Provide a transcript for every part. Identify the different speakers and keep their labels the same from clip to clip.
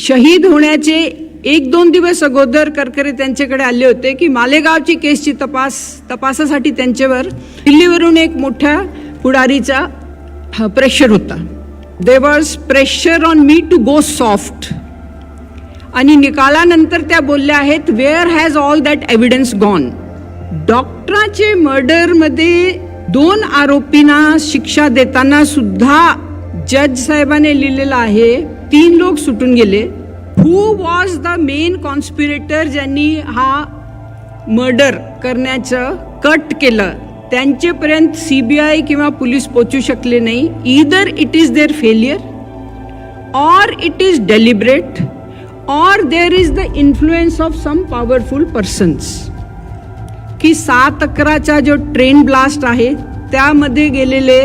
Speaker 1: शहीद होण्याचे एक दोन दिवस अगोदर करकरे त्यांच्याकडे आले होते की मालेगावची केसची तपास तपासासाठी त्यांच्यावर दिल्लीवरून एक मोठ्या पुढारीचा प्रेशर होता. There was pressure on me to go soft आणि निकालानंतर त्या बोलल्या आहेत where has all that evidence gone डॉक्टराचे मर्डरमध्ये दोन आरोपींना शिक्षा देताना सुद्धा जज साहेबाने लिहिलेलं आहे तीन लोक सुटून गेले. Who was the main conspirator ज्यांनी हा मर्डर करण्याचं कट केलं? त्यांचेपर्यंत सी बी आय किंवा पोलीस पोचू शकले नाही. Either it is their failure or it is deliberate or there is the influence of some powerful persons की सात अकराचा जो ट्रेन ब्लास्ट आहे त्यामध्ये गेलेले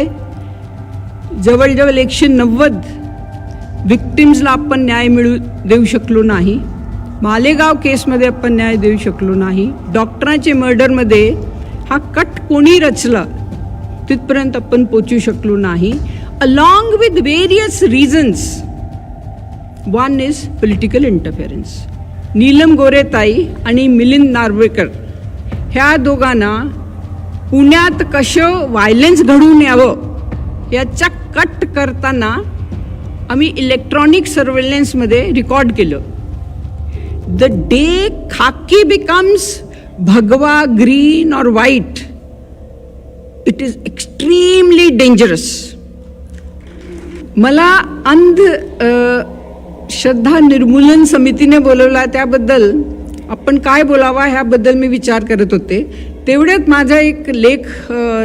Speaker 1: जवळजवळ एकशे नव्वद विक्टिम्सला आपण न्याय मिळू देऊ शकलो नाही. मालेगाव केसमध्ये आपण न्याय देऊ शकलो नाही. डॉक्टरांचे मर्डरमध्ये हा कट कोणी रचला तिथपर्यंत आपण पोचू शकलो नाही. Along with various reasons one is political interference Neelam गोरेताई आणि मिलिंद नार्वेकर ह्या दोघांना पुण्यात कसं व्हायलन्स घडून यावं याचा कट करताना आम्ही इलेक्ट्रॉनिक सर्वेलन्समध्ये रेकॉर्ड केलं. The day khaki becomes bhagwa green और white it is extremely dangerous मला अंध श्रद्धा निर्मूलन समितीने बोलवला त्याबद्दल आपण काय बोलावा ह्याबद्दल मी विचार करत होते. तेवढ्यात माझा एक लेख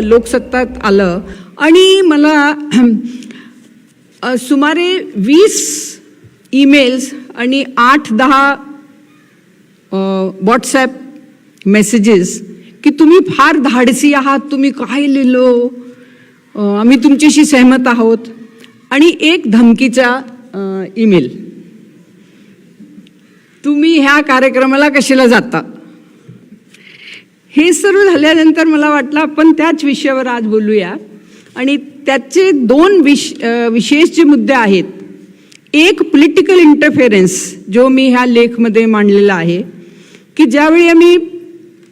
Speaker 1: लोकसत्तात आलं. आणि मला सुमारे वीस ईमेल्स आणि आठ दहा व्हॉट्सॲप मेसेजेस की तुम्ही फार धाडसी आहात तुम्ही काय लिहिलो? आम्ही तुमच्याशी सहमत आहोत. आणि एक धमकीचा ईमेल. तुम्ही ह्या कार्यक्रमाला कशाला जाता? हे सर्व झाल्यानंतर मला वाटलं आपण त्याच विषयावर आज बोलूया. आणि त्याचे दोन विश विशेष जे मुद्दे आहेत एक पॉलिटिकल इंटरफेरन्स जो मी ह्या लेखमध्ये मांडलेला आहे की ज्यावेळी आम्ही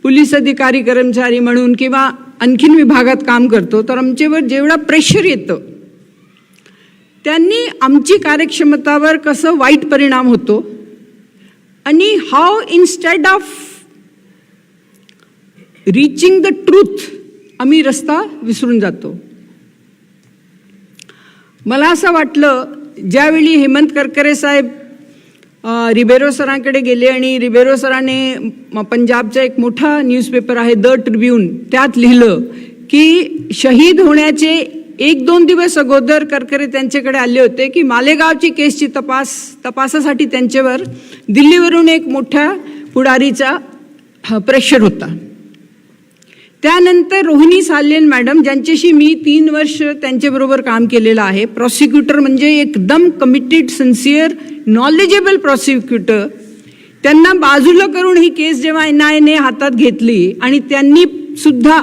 Speaker 1: पोलीस अधिकारी कर्मचारी म्हणून किंवा आणखीन विभागात काम करतो तर आमच्यावर जेवढा प्रेशर येतं त्यांनी आमची कार्यक्षमतावर कसं वाईट परिणाम होतो आणि how instead of reaching the truth आम्ही रस्ता विसरून जातो. मला असं वाटलं ज्यावेळी हेमंत करकरे साहेब रिबेरो सरांकडे गेले आणि रिबेरो सराने पंजाबचा एक मोठा न्यूजपेपर आहे द ट्रिब्यून त्यात लिहिलं की शहीद होण्याचे एक दोन दिवस अगोदर करकरे त्यांच्याकडे आले होते की मालेगावची केसची तपास तपासासाठी त्यांच्यावर दिल्लीवरून एक मोठ्या पुढारीचा प्रेशर होता. त्यानंतर रोहिणी सालेन मॅडम ज्यांच्याशी मी तीन वर्ष त्यांच्याबरोबर काम केलेलं आहे प्रॉसिक्युटर म्हणजे एकदम कमिटेड सिन्सिअर नॉलेजेबल प्रॉसिक्युटर त्यांना बाजूला करून ही केस जेव्हा एन आय एने हातात घेतली आणि त्यांनी सुद्धा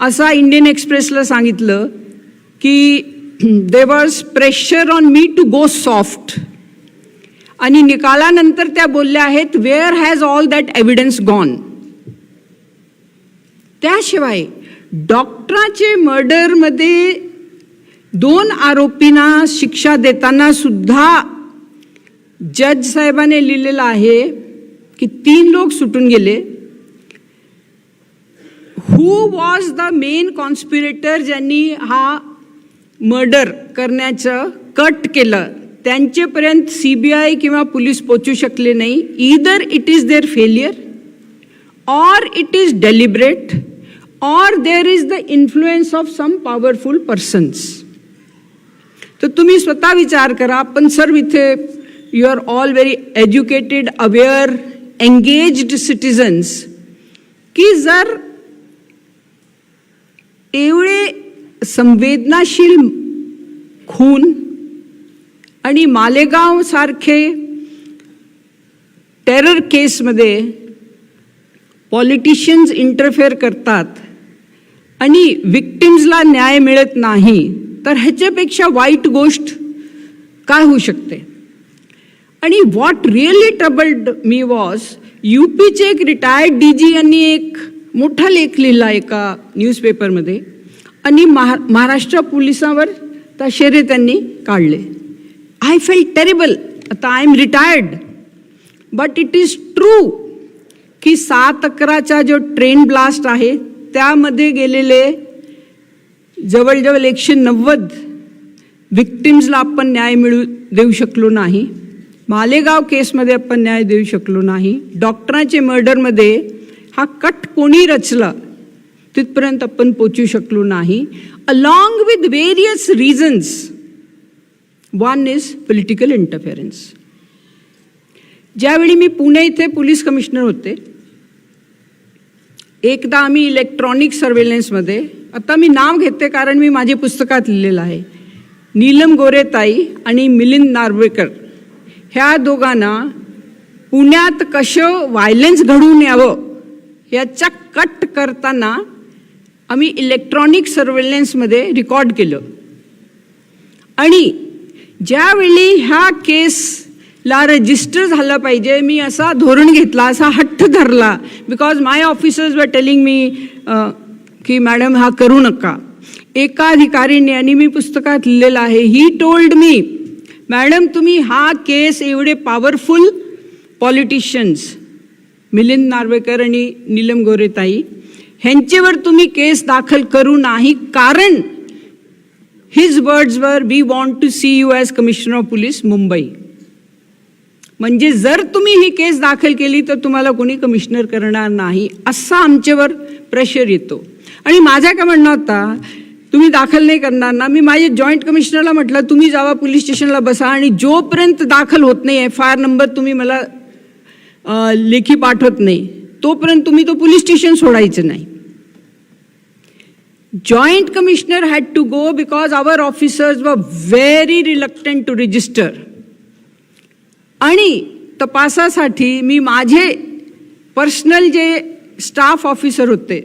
Speaker 1: असा इंडियन एक्सप्रेसला सांगितलं की there was pressure on me to go soft आणि निकालानंतर त्या बोलल्या आहेत where has all that evidence gone त्याशिवाय डॉक्टराचे मर्डरमध्ये दोन आरोपींना शिक्षा देताना सुद्धा जज साहेबाने लिहिलेलं आहे की तीन लोक सुटून गेले. Who was the main conspirator ज्यांनी हा मर्डर करण्याचं कट केलं? त्यांचेपर्यंत सी बी आय किंवा पोलीस पोचू शकले नाही. Either it is their failure or it is deliberate or there is the influence of some powerful persons तर तुम्ही स्वतः विचार करा पण सर्व इथे you are all very educated aware engaged citizens की जर एवढे संवेदनाशील खून आणि मालेगाव सारखे टेरर केसमध्ये पॉलिटिशियन्स इंटरफेअर करतात आणि विक्टिम्सला न्याय मिळत नाही तर ह्याच्यापेक्षा वाईट गोष्ट काय होऊ शकते? आणि what really troubled me was यूपीचे एक रिटायर्ड डी जी यांनी एक मोठा लेख लिहिला एका न्यूजपेपरमध्ये आणि महा महाराष्ट्र पोलिसावर तशेरे त्यांनी काढले. आय फेल टेरेबल आता I am retired but it is true की सात अकराचा जो ट्रेन ब्लास्ट आहे त्यामध्ये गेलेले जवळजवळ एकशे नव्वद विक्टिम्सला आपण न्याय मिळू देऊ शकलो नाही. मालेगाव केसमध्ये आपण न्याय देऊ शकलो नाही. डॉक्टरांचे मर्डरमध्ये हा कट कोणी रचला तिथपर्यंत आपण पोचू शकलो नाही. Along with various reasons one is political interference ज्यावेळी मी पुणे इथे पोलीस कमिशनर होते एकदा आम्ही इलेक्ट्रॉनिक सर्वेलन्समध्ये आता मी नाव घेते कारण मी माझ्या पुस्तकात लिहिलेलं आहे. नीलम गोरेताई आणि मिलिंद नार्वेकर. ह्या दोघांना पुण्यात कसं व्हायलन्स घडून यावं याचा कट करताना आम्ही इलेक्ट्रॉनिक सर्वेलन्समध्ये रेकॉर्ड केलं. आणि ज्यावेळी ह्या केस ला रजिस्टर झालं पाहिजे. मी असा धोरण घेतला असा हट्ट धरला. Because my officers were telling me की मॅडम हा करू नका. एका अधिकारीने आणि मी पुस्तकात लिहिलेलं आहे ही टोल्ड मी मॅडम तुम्ही हा केस एवढे पॉवरफुल पॉलिटिशियन्स मिलिंद नार्वेकर आणि नीलम गोरेताई ह्यांच्यावर तुम्ही केस दाखल करू नाही कारण his words were we want to see you as commissioner of police Mumbai म्हणजे जर तुम्ही ही केस दाखल केली तर तुम्हाला कोणी कमिशनर करणार नाही असा आमच्यावर प्रेशर येतो. आणि माझा काय म्हणणं होता तुम्ही दाखल नाही करणार ना मी माझ्या जॉईंट कमिशनरला म्हटलं तुम्ही जावा पोलीस स्टेशनला बसा. आणि जोपर्यंत दाखल होत नाही एफ आय आर नंबर तुम्ही मला लेखी पाठवत नाही तोपर्यंत तुम्ही तो पोलीस स्टेशन सोडायचं नाही. Joint commissioner had to go because our officers were very reluctant to register. आणि तपासासाठी मी माझे पर्सनल जे स्टाफ ऑफिसर होते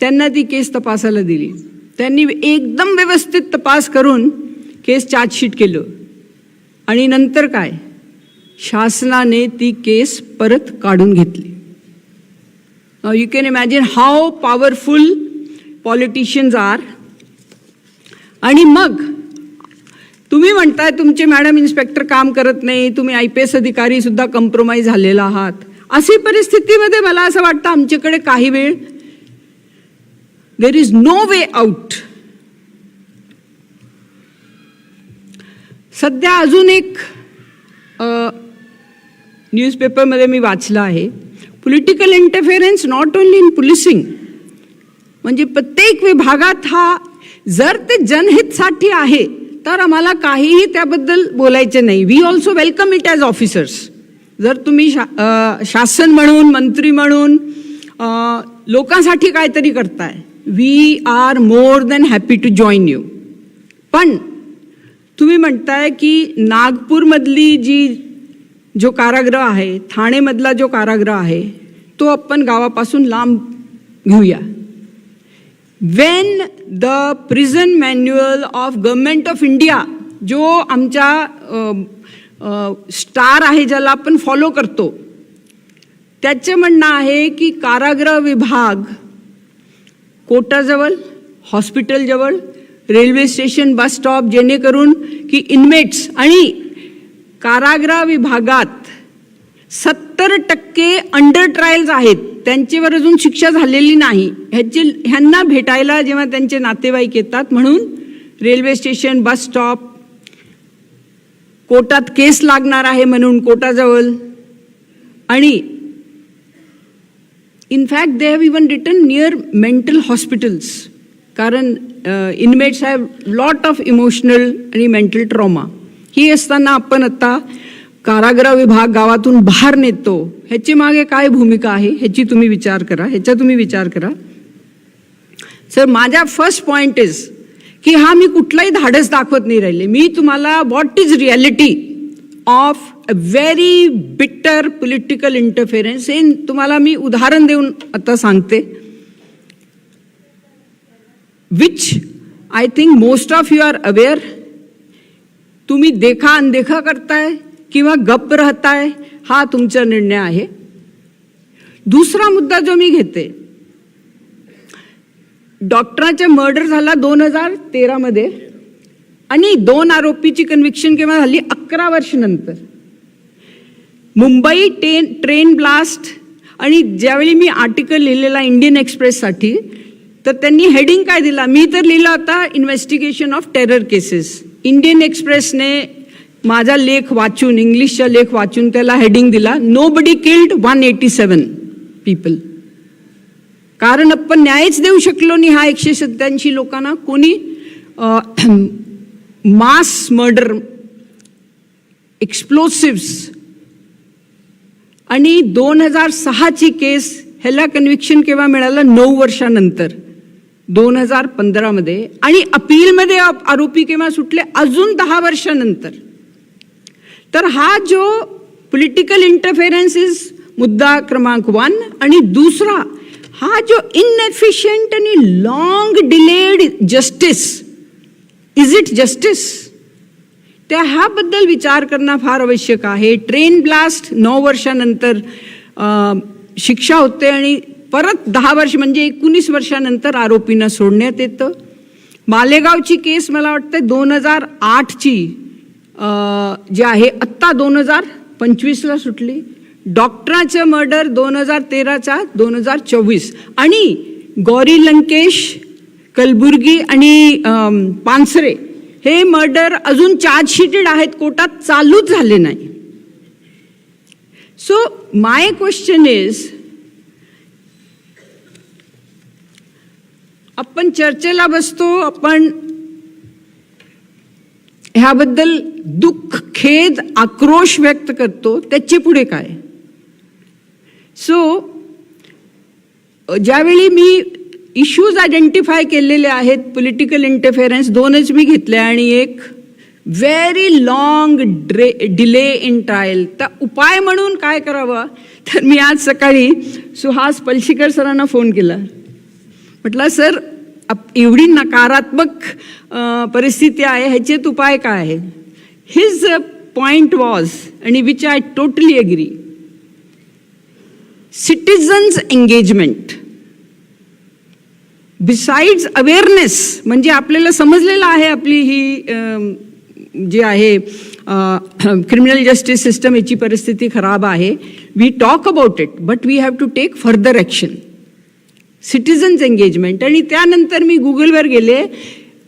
Speaker 1: त्यांना ती केस तपासायला दिली. त्यांनी एकदम व्यवस्थित तपास करून केस चार्जशीट केलं. आणि नंतर काय? शासनाने ती केस परत काढून घेतली. You can imagine how powerful politicians are आणि मग तुम्ही म्हणताय तुमचे मॅडम इन्स्पेक्टर काम करत नाही तुम्ही आय पी एस अधिकारी सुद्धा कम्प्रोमाइज झालेला आहात. अशी परिस्थितीमध्ये मला असं वाटतं आमच्याकडे काही वेळ there is no way out सध्या अजून एक न्यूजपेपरमध्ये मी वाचलं आहे. Political interference not only in policing म्हणजे प्रत्येक विभागात हा जर ते जनहितसाठी आहे तर आम्हाला काहीही त्याबद्दल बोलायचे नाही. We also welcome it as officers जर तुम्ही शा शासन म्हणून मंत्री म्हणून लोकांसाठी काहीतरी करताय we are more than happy to join you पण तुम्ही म्हणताय की नागपूरमधली जी जो कारागृह आहे ठाणेमधला जो कारागृह आहे तो आपण गावापासून लांब घेऊया. When the prison manual of government of India जो आमच्या स्टार आहे ज्याला आपण फॉलो करतो त्याचे म्हणणं आहे की कारागृह विभाग कोटाजवळ हॉस्पिटलजवळ रेल्वे स्टेशन बस स्टॉप जेणेकरून की इनमेट्स आणि कारागृह विभागात सत्तर टक्के अंडर ट्रायल्स आहेत. त्यांच्यावर अजून शिक्षा झालेली नाही. ह्याची ह्यांना भेटायला जेव्हा त्यांचे नातेवाईक येतात म्हणून रेल्वे स्टेशन बस स्टॉप कोर्टात केस लागणार आहे म्हणून कोर्टाजवळ. आणि in fact they have even return near mental hospitals कारण inmates have lot of emotional आणि मेंटल ट्रॉमा ही असताना आपण आता कारागृह विभाग गावातून बाहेर नेतो. ह्याची मागे काय भूमिका आहे ह्याची तुम्ही विचार करा ह्याचा तुम्ही विचार करा. सर माझा फर्स्ट पॉइंट इज की हा मी कुठलाही धाडस दाखवत नाही राहिले. मी तुम्हाला what is reality of a very bitter political interference हे तुम्हाला मी उदाहरण देऊन आता सांगते. Which I think most of you are aware तुम्ही देखा अनदेखा करताय किंवा गप्प राहताय हा तुमचा निर्णय आहे. दुसरा मुद्दा जो मी घेते डॉक्टरांचा मर्डर झाला दोन हजार तेरामध्ये आणि दोन आरोपीची कन्व्हिक्शन केव्हा झाली? अकरा वर्षानंतर मुंबई टेन ट्रेन ब्लास्ट आणि ज्यावेळी मी आर्टिकल लिहिलेला इंडियन एक्सप्रेससाठी तर त्यांनी हेडिंग काय दिला? मी तर लिहिला होता investigation of terror cases Indian एक्सप्रेसने माझा लेख वाचून इंग्लिशचा लेख वाचून त्याला हेडिंग दिला nobody killed one eighty seven people कारण आपण न्यायच देऊ शकलो नाही हा एकशे सत्त्याऐंशी लोकांना. कोणी मास मर्डर एक्सप्लोसिव्स आणि दोन हजार सहाची केस ह्याला कन्व्हिक्शन केव्हा मिळालं? नऊ वर्षानंतर. दोन हजार पंधरामध्ये. आणि अपीलमध्ये आरोपी केव्हा सुटले? अजून दहा वर्षानंतर. तर हा जो पॉलिटिकल इंटरफेरन्सेस मुद्दा क्रमांक वन आणि दुसरा हा जो इनएफिशियंट आणि long delayed justice is it justice त्या ह्याबद्दल विचार करणं फार आवश्यक आहे. ट्रेन ब्लास्ट नऊ वर्षानंतर शिक्षा होते आणि परत दहा वर्ष म्हणजे एकोणीस वर्षानंतर आरोपींना सोडण्यात येतं. मालेगावची केस मला वाटतं दोन हजार आठची. जे आहे आत्ता दोन हजार पंचवीसला सुटली. डॉक्टराचं मर्डर दोन हजार तेराचा दोन हजार चोवीस. आणि गौरी लंकेश कलबुर्गी आणि पानसरे हे मर्डर अजून चार्जशीटेड आहेत. कोर्टात चालूच झाले नाही. सो माय क्वेश्चन इज आपण चर्चेला बसतो आपण ह्याबद्दल दुःख खेद आक्रोश व्यक्त करतो त्याचे पुढे काय? सो ज्यावेळी मी इश्यूज आयडेंटिफाय केलेले आहेत पॉलिटिकल इंटरफेरन्स दोनच मी घेतले आणि एक व्हेरी लॉंग ड्रे डिले इन ट्रायल तर उपाय म्हणून काय करावं? तर मी आज सकाळी सुहास पलशीकर सरांना फोन केला. म्हटलं सर एवढी नकारात्मक परिस्थिती आहे ह्याचेत उपाय काय आहे? हिज पॉइंट वॉज आणि which I totally agree citizens engagement besides awareness म्हणजे आपल्याला समजलेलं आहे आपली ही जी आहे क्रिमिनल जस्टिस सिस्टम याची परिस्थिती खराब आहे. We talk about it but we have to take further action citizens engagement आणि त्यानंतर मी गुगलवर गेले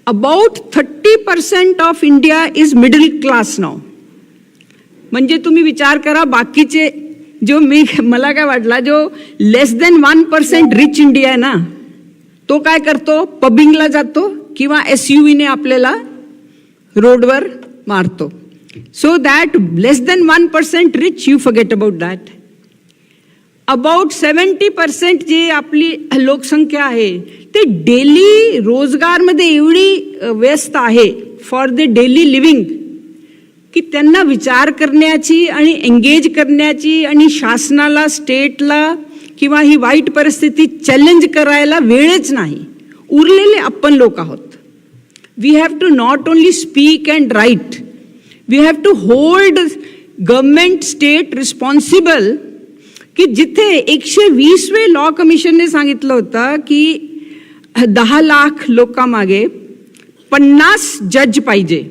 Speaker 1: about thirty percent of India is middle class नाव म्हणजे तुम्ही विचार करा बाकीचे जो मी मला काय वाटला जो less than one percent rich India आहे ना तो काय करतो? पबिंगला जातो किंवा एस यू व्हीने आपल्याला रोडवर मारतो. So that less than one percent rich you forget about that about seventy percent जी आपली लोकसंख्या आहे ते डेली रोजगारमध्ये एवढी व्यस्त आहे फॉर द डेली लिव्हिंग की त्यांना विचार करण्याची आणि एंगेज करण्याची आणि शासनाला स्टेटला किंवा ही वाईट परिस्थिती चॅलेंज करायला वेळच नाही. उरलेले आपण लोक आहोत. We have to not only speak and write we have to hold government state responsible की जिथे एकशे वीसवे लॉ कमिशनने सांगितलं होतं की दहा लाख लोकांमागे पन्नास जज पाहिजे.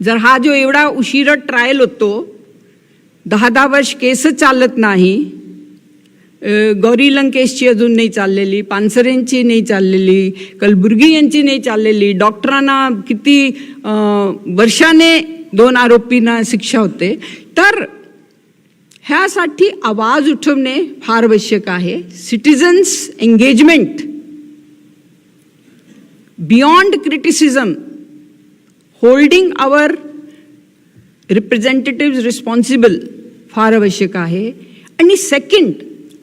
Speaker 1: जर हा जो एवढा उशिरा ट्रायल होतो दहा दहा वर्ष केस चालत नाही गौरी लंकेशची अजून नाही चाललेली पानसरेंची नाही चाललेली कलबुर्गी यांची नाही चाललेली डॉक्टरांना किती वर्षाने दोन आरोपींना शिक्षा होते. तर ह्यासाठी आवाज उठवणे फार आवश्यक आहे. Citizens engagement beyond criticism holding our representative responsible फार आवश्यक आहे. आणि सेकंड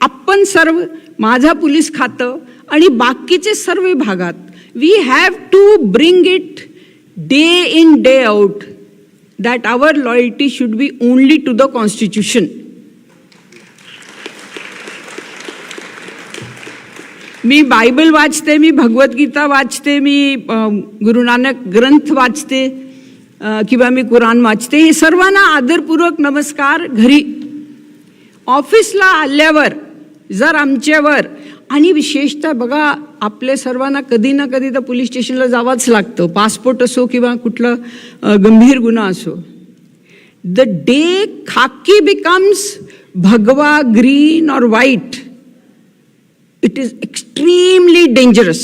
Speaker 1: आपण सर्व माझा पोलीस खातं आणि बाकीचे सर्व विभागात we have to bring it day in day out that our loyalty should be only to the constitution me Bible वाचते मी भगवद्गीता वाचते मी गुरुनानक ग्रंथ वाचते किंवा मी कुराण वाचते. हे सर्वांना आदरपूर्वक नमस्कार. घरी ऑफिसला आल्यावर जर आमच्यावर आणि विशेषतः बघा आपल्या सर्वांना कधी ना कधी तर पोलीस स्टेशनला जावंच लागतं. पासपोर्ट असो किंवा कुठलं गंभीर गुन्हा असो. The day khaki becomes bhagwa green और white it is extremely dangerous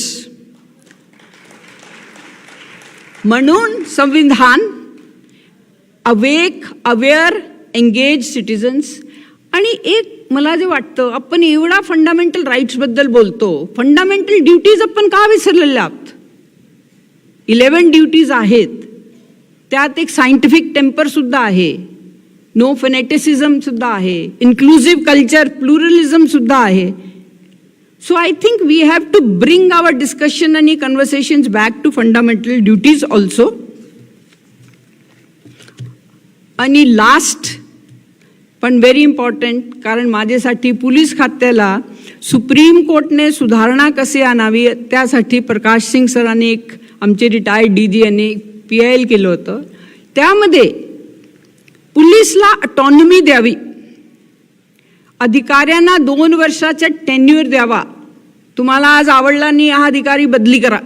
Speaker 1: म्हणून संविधान अवेक अवेअर एंगेज सिटिझन्स आणि एक मला जे वाटतं आपण एवढा फंडामेंटल राईट्सबद्दल बोलतो फंडामेंटल ड्युटीज आपण का विसरलेल्या आहोत इलेवन ड्युटीज आहेत त्यात एक सायंटिफिक टेम्परसुद्धा आहे नो फेनेटिसिझमसुद्धा आहे इन्क्लुझिव्ह कल्चर प्लुरलिझमसुद्धा आहे so I think we have to bring our discussion आणि conversations back to fundamental duties also आणि लास्ट पण व्हेरी इम्पॉर्टंट कारण माझ्यासाठी पोलीस खात्याला सुप्रीम कोर्टने सुधारणा कशी आणावी त्यासाठी प्रकाश सिंग सरांनी एक आमचे रिटायर्ड डी जी यांनी पी आय एल केलं होतं. त्यामध्ये पोलीसला ऑटॉनॉमी द्यावी. अधिकाऱ्यांना दोन वर्षाचा टेन्युअर द्यावा. तुम्हाला आज आवडला नाही हा अधिकारी बदली करा.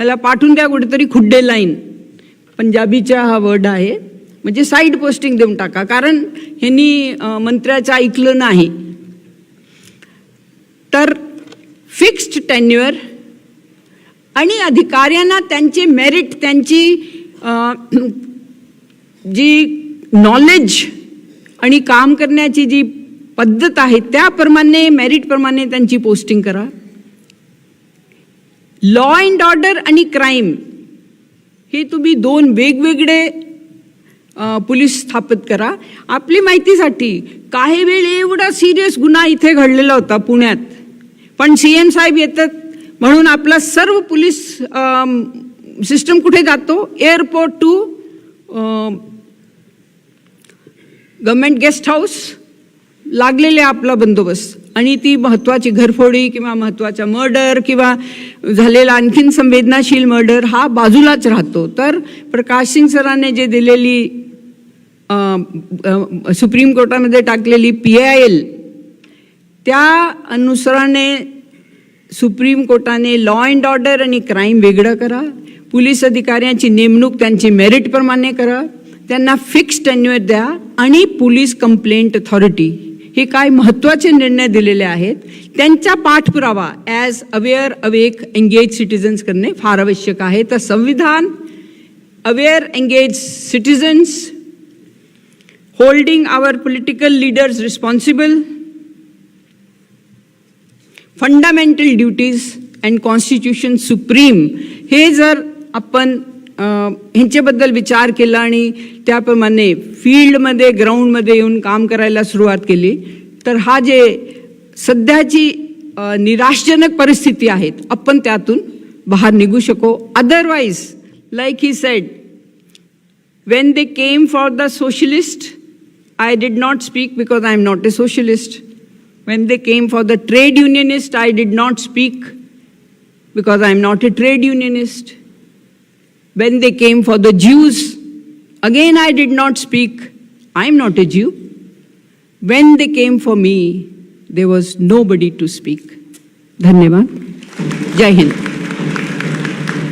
Speaker 1: ह्याला पाठवून द्या कुठेतरी खुड्डे लाईन. पंजाबीचा हा वर्ड आहे. म्हणजे साईड पोस्टिंग देऊन टाका. कारण ह्यांनी मंत्र्याचं ऐकलं नाही. तर फिक्स्ड टेन्युअर आणि अधिकाऱ्यांना त्यांचे मेरिट त्यांची जी नॉलेज आणि काम करण्याची जी पद्धत आहे त्याप्रमाणे मेरिटप्रमाणे त्यांची पोस्टिंग करा. लॉ अँड ऑर्डर आणि क्राईम हे तुम्ही दोन वेगवेगळे पोलीस स्थापित करा. आपली माहितीसाठी काही वेळ एवढा सिरियस गुन्हा इथे घडलेला होता पुण्यात. पण सी एम साहेब येतात म्हणून आपला सर्व पोलीस सिस्टम कुठे जातो? Airport to government guest house लागलेले आपला बंदोबस्त. आणि ती महत्त्वाची घरफोडी किंवा महत्त्वाचा मर्डर किंवा झालेला आणखीन संवेदनाशील मर्डर हा बाजूलाच राहतो. तर प्रकाश सिंग सरांनी जे दिलेली सुप्रीम कोर्टामध्ये टाकलेली पी आय एल त्या अनुसराने सुप्रीम कोर्टाने लॉ अँड ऑर्डर आणि क्राईम वेगळं करा. पोलीस अधिकाऱ्यांची नेमणूक त्यांची मेरिटप्रमाणे करा. त्यांना फिक्स टेन्युअर द्या आणि पोलीस कंप्लेंट अथॉरिटी हे काय महत्त्वाचे निर्णय दिलेले आहेत? त्यांचा पाठपुरावा as aware awake engage citizens करणे फार आवश्यक आहे. तर संविधान aware engage citizens holding our political leaders responsible fundamental duties and constitution supreme हे जर आपण ह्यांच्याबद्दल विचार केला आणि त्याप्रमाणे फील्डमध्ये ग्राउंडमध्ये येऊन काम करायला सुरुवात केली. तर हा जे सध्याची निराशजनक परिस्थिती आहेत आपण त्यातून बाहेर निघू शको. Otherwise like he said when they came for the socialist I did not speak because I am not a socialist when they came for the trade unionist I did not speak because I am not a trade unionist when they came for the Jews, again I did not speak, I'm not a Jew. When they came for me, there was nobody to speak. Dhanyavad. Jai Hind.